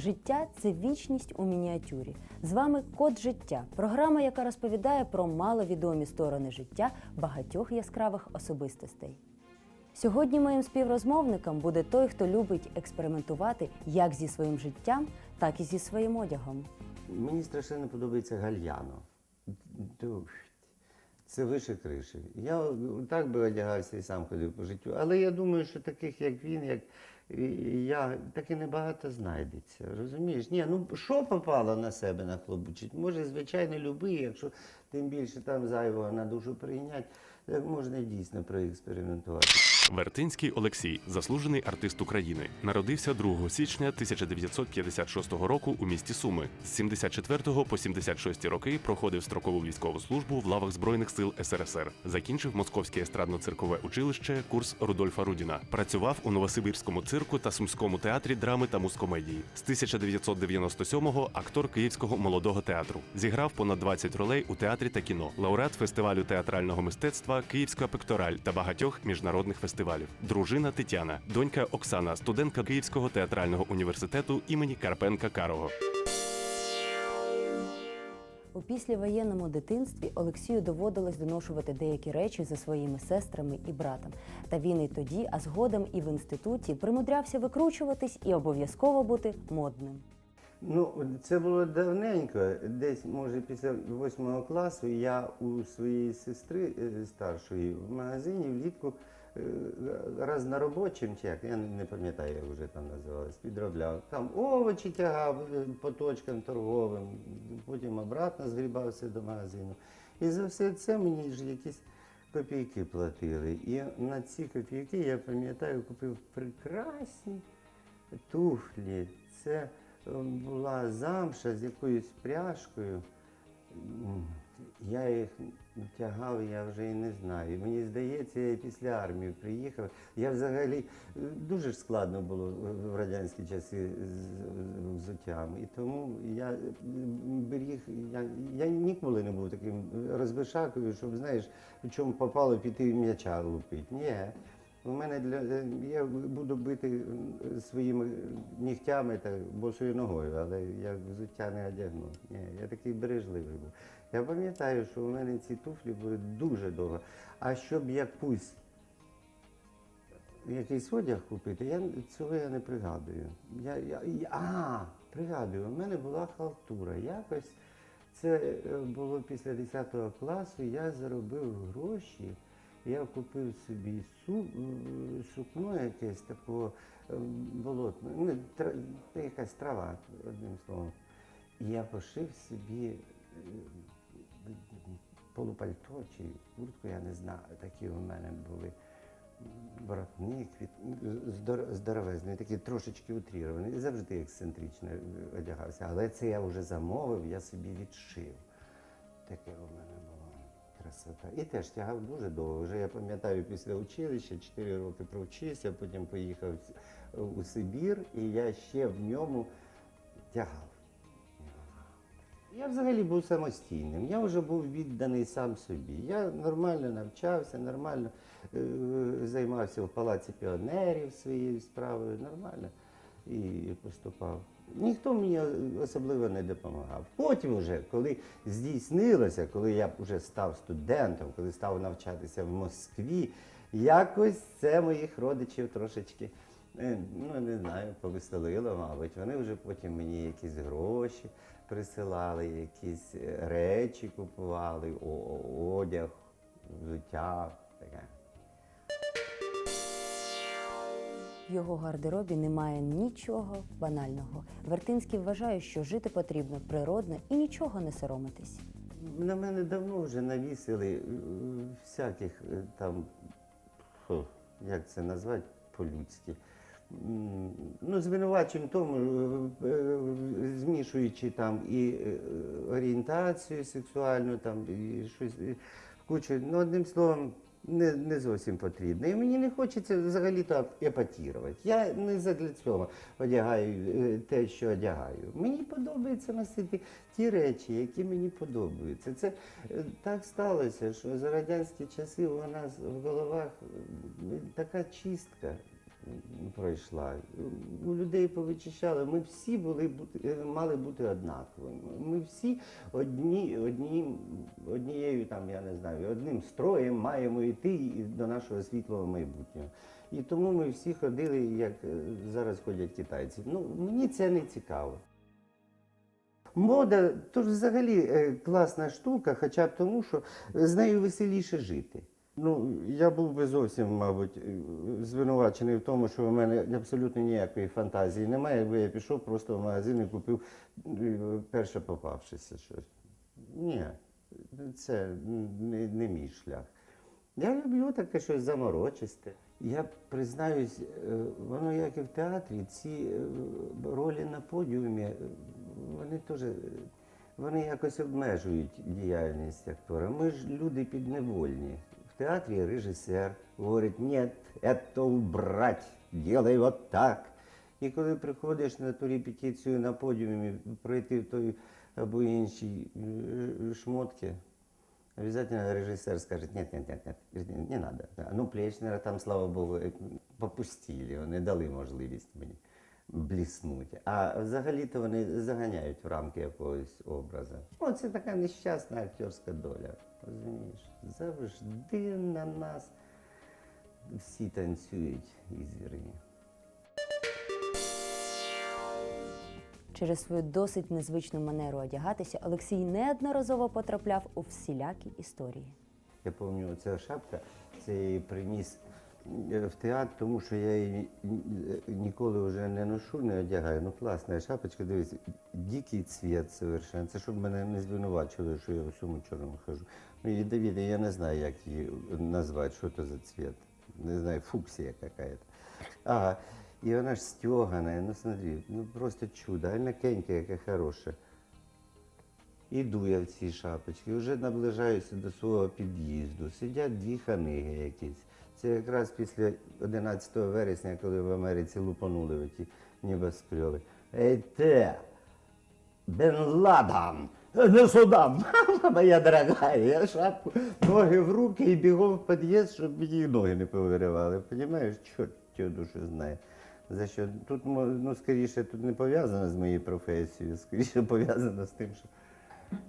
Життя це вічність у мініатюрі. З вами Код життя, програма, яка розповідає про маловідомі сторони життя багатьох яскравих особистостей. Сьогодні моїм співрозмовником буде той, хто любить експериментувати як зі своїм життям, так і зі своїм одягом. Мені страшенно подобається гальяно. Це вище криші. Я так би одягався і сам ходив по життю. Але я думаю, що таких, як він, як і я, таки небагато знайдеться. Розумієш? Ні, ну що попало на себе нахлобучить? Може, звичайно, любий, якщо тим більше там зайвого на душу прийняти, так можна дійсно проекспериментувати. Вертинський Олексій, заслужений артист України, народився 2 січня 1956 року у місті Суми. З 74 по 76 роки проходив строкову військову службу в лавах збройних сил СРСР. Закінчив Московське естрадно-циркове училище, курс Рудольфа Рудіна. Працював у Новосибірському цирку та Сумському театрі драми та мускомедії. З 1997-го актор Київського молодого театру. Зіграв понад 20 ролей у театрі та кіно. Лауреат фестивалю театрального мистецтва Київська пектораль та багатьох міжнародних фестивалів. Дружина Тетяна, донька Оксана, студентка Київського театрального університету імені Карпенка Карого. У післявоєнному дитинстві Олексію доводилось доношувати деякі речі за своїми сестрами і братом. Та він і тоді, а згодом і в інституті примудрявся викручуватись і обов'язково бути модним. Ну, це було давненько, десь, може, після восьмого класу я у своєї сестри е, старшої в магазині влітку е, раз на робочим, чи як, я не пам'ятаю, як вже там називалось, підробляв. Там овочі тягав е, по точкам торговим, потім обратно згрібався до магазину. І за все це мені ж якісь копійки платили. І на ці копійки, я пам'ятаю, купив прекрасні туфлі. Це була замша з якоюсь пряжкою. Я їх тягав, я вже і не знаю. Мені здається, я після армії приїхав. Я взагалі е, дуже складно було в- радянські часи з взуттям. І тому я беріг, я, я ніколи не був таким розбишакою, щоб знаєш, в чому попало піти м'яча лупити. Ні. У мене для е, я буду бити своїми нігтями та босою ногою, але я взуття не одягну. Ні, я такий бережливий був. Я пам'ятаю, що у мене ці туфлі були дуже довго. А щоб якусь якийсь одяг купити, я цього я не пригадую. Я, я, я- а, пригадую, у мене була халтура. Якось це е, було після 10 класу, я заробив гроші. Я купив собі су, сукно якесь такого е, болотного, ну, тра, якась трава, одним словом. І я пошив собі е, полупальто чи куртку, я не знаю, такі у мене були. Воротник здор- здоровезний, такий трошечки утрірований. Завжди ексцентрично е, одягався. Але це я вже замовив, я собі відшив. Таке у мене було красота. І теж тягав дуже довго. Вже я пам'ятаю, після училища 4 роки провчився, потім поїхав у Сибір, і я ще в ньому тягав. Я взагалі був самостійним. Я вже був відданий сам собі. Я нормально навчався, нормально е, займався в палаці піонерів своєю справою, нормально і поступав. Ніхто мені особливо не допомагав. Потім, вже, коли здійснилося, коли я вже став студентом, коли став навчатися в Москві, якось це моїх родичів трошечки. е, Ну, не знаю, повеселило, мабуть. Вони вже потім мені якісь гроші присилали, якісь е, речі купували, одяг, взуття. Таке. В його гардеробі немає нічого банального. Вертинський вважає, що жити потрібно природно і нічого не соромитись. На мене давно вже навісили е, всяких е, там, як це назвати по-людськи. Ну, звинувачуємо тому, е, змішуючи там і орієнтацію сексуальну, там, і щось і кучу. Ну, одним словом, не, не зовсім потрібно. І мені не хочеться взагалі то епатірувати. Я не задля цього одягаю е, те, що одягаю. Мені подобається носити ті речі, які мені подобаються. Це е, так сталося, що за радянські часи у нас в головах е, така чистка. Пройшла. У людей повичищали. Ми всі були е, мали бути однаковими. Ми всі одні, одні, однією там, я не знаю, одним строєм маємо йти до нашого світлого майбутнього. І тому ми всі ходили, як е, зараз ходять китайці. Ну, мені це не цікаво. Мода то ж взагалі е, класна штука, хоча б тому, що з нею веселіше жити. Ну, я був би зовсім, мабуть, е, звинувачений в тому, що в мене абсолютно ніякої фантазії немає, якби я пішов просто в магазин і купив е, перше попавшися щось. Ні, це не, не мій шлях. Я люблю таке щось заморочисте. Я признаюсь, е, воно як і в театрі, ці ролі на подіумі, вони теж вони якось обмежують діяльність актора. Ми ж люди підневольні. В театрі режисер говорить, ні, це убрать, делай вот так. І коли приходиш на ту репетицію на подіумі, пройти в той або іншій е, шмотки, Обязательно режиссер скажет, нет, нет, нет, нет, не. Да. Ну, Плечнера там, слава Богу, е, попустили, вони дали можливість мені бліснути. А взагалі-то вони заганяють в рамки якогось образу. О, це така нещасна актерська доля. Розумієш? Завжди на нас всі танцюють ізвірні. Через свою досить незвичну манеру одягатися Олексій неодноразово потрапляв у всілякі історії. Я пам'ятаю, ця шапка, це я її приніс е, в театр, тому що я її ніколи вже не ношу, не одягаю. Ну класна шапочка, дивись, дикий цвіт совершенно. Це щоб мене не звинувачили, що я у всьому чорному хожу. Ну і я не знаю, як її назвати, що це за цвіт. Не знаю, фуксія якась. Ага. І вона ж стьогана, ну смотри, ну просто чудо, а м'якенька, яка хороша. Іду я в цій шапочці, вже наближаюся до свого під'їзду. Сидять дві ханиги якісь. Це якраз після 11 вересня, коли в Америці лупанули ті небоскреби. Ей те! Бен Ладен! Не сюди! Моя дорогая, я шапку, ноги в руки і бігом в під'їзд, щоб мені ноги не повиривали. Понімаєш, чорт його душу знає. За що? Тут, ну, скоріше, тут не пов'язано з моєю професією, скоріше пов'язано з тим, що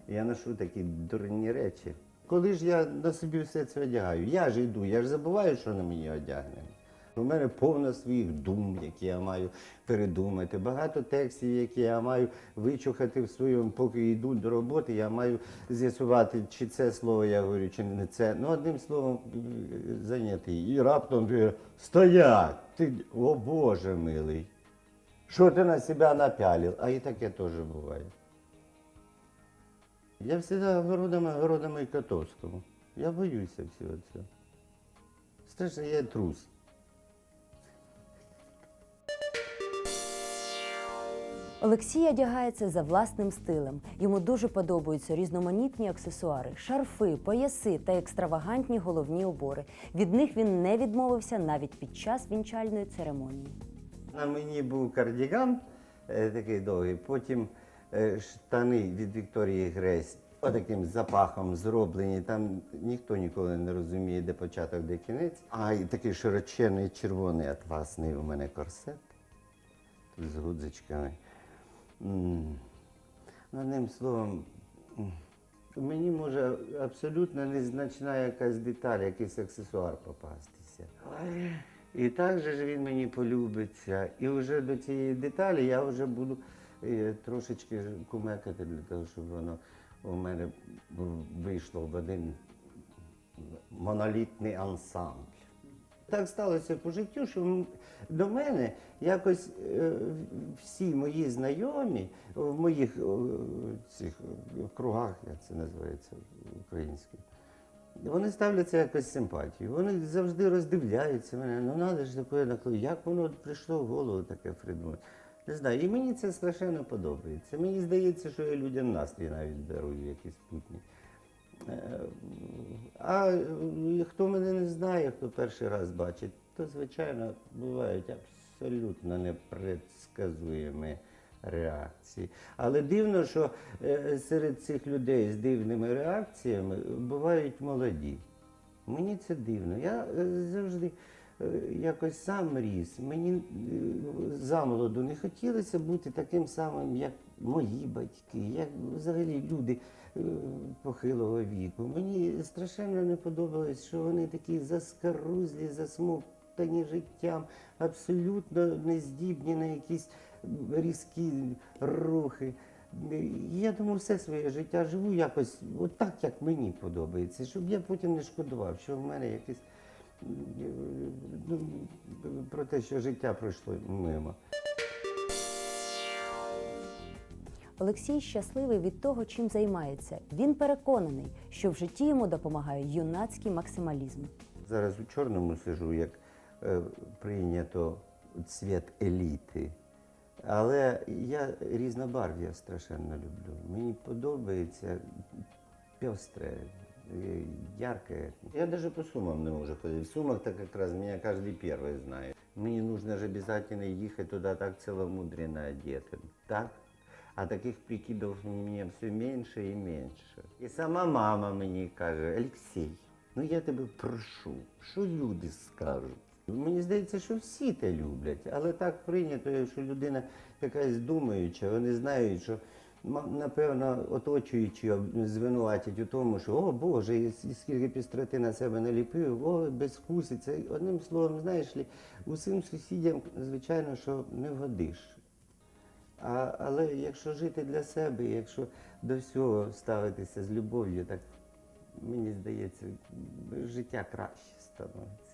я ношу такі дурні речі. Коли ж я на собі все це одягаю, я ж йду, я ж забуваю, що на мені одягнено. У мене повно своїх дум, які я маю передумати. Багато текстів, які я маю вичухати в своєму, поки йду до роботи, я маю з'ясувати, чи це слово я говорю, чи не це. Ну, одним словом, зайнятий. І раптом стоять! Ти, о Боже милий! Що ти на себе напялив? А і таке теж буває. Я всегда огородами, огородами Котовському. Я боюся всього цього. Страшно, я трус. Олексій одягається за власним стилем. Йому дуже подобаються різноманітні аксесуари, шарфи, пояси та екстравагантні головні убори. Від них він не відмовився навіть під час вінчальної церемонії. На мені був кардіган е, такий довгий, потім е, штани від Вікторії Гресь отаким запахом зроблені. Там ніхто ніколи не розуміє, де початок, де кінець. А і такий широчений червоний атласний у мене корсет з гудзичками. Одним словом, мені може абсолютно незначна якась деталь, якийсь аксесуар попастися. І так же ж він мені полюбиться. І вже до цієї деталі я вже буду е, трошечки кумекати для того, щоб воно у мене вийшло в один монолітний ансамбль. Так сталося по життю, що до мене якось е, всі мої знайомі в моїх цих кругах, як це називається українською, вони ставляться якось симпатією. Вони завжди роздивляються мене. Ну надо ж таке накло. Як воно прийшло в голову таке придумати? Не знаю. І мені це страшенно подобається. Мені здається, що я людям настрій навіть дарую якісь путні. Е, А е, хто мене не знає, хто перший раз бачить, то звичайно бувають абсолютно непредсказуємі реакції. Але дивно, що е, серед цих людей з дивними реакціями бувають молоді. Мені це дивно. Я завжди якось сам ріс, мені замолоду не хотілося бути таким самим, як мої батьки, як взагалі люди похилого віку. Мені страшенно не подобалось, що вони такі заскарузлі, засмоктані життям, абсолютно не здібні на якісь різкі рухи. Я думаю, все своє життя живу якось от так, як мені подобається, щоб я потім не шкодував, що в мене якесь е, ну, про те, що життя пройшло мимо. Олексій щасливий від того, чим займається. Він переконаний, що в житті йому допомагає юнацький максималізм. Зараз у чорному сижу, як е, прийнято цвіт еліти. Але я різнобарв'я страшенно люблю. Мені подобається пестре, е, ярке. Я навіть по сумам не можу ходити. В сумах так якраз мене кожен перший знає. Мені нужно ж обязательно їхати туди так ціломудренно одетим. Так? А таких прикидів у мене все менше і менше. І сама мама мені каже, Олексій, ну я тебе прошу, що люди скажуть? Мені здається, що всі те люблять, але так прийнято, що людина якась думаюча, вони знають, що напевно оточуючи звинуватять у тому, що о Боже, скільки пістроти на себе наліпив, о, безвкусиця. Одним словом, знаєш усім сусідям, звичайно, що не вгодиш. А, але якщо жити для себе, якщо до всього ставитися з любов'ю, так мені здається, життя краще становиться.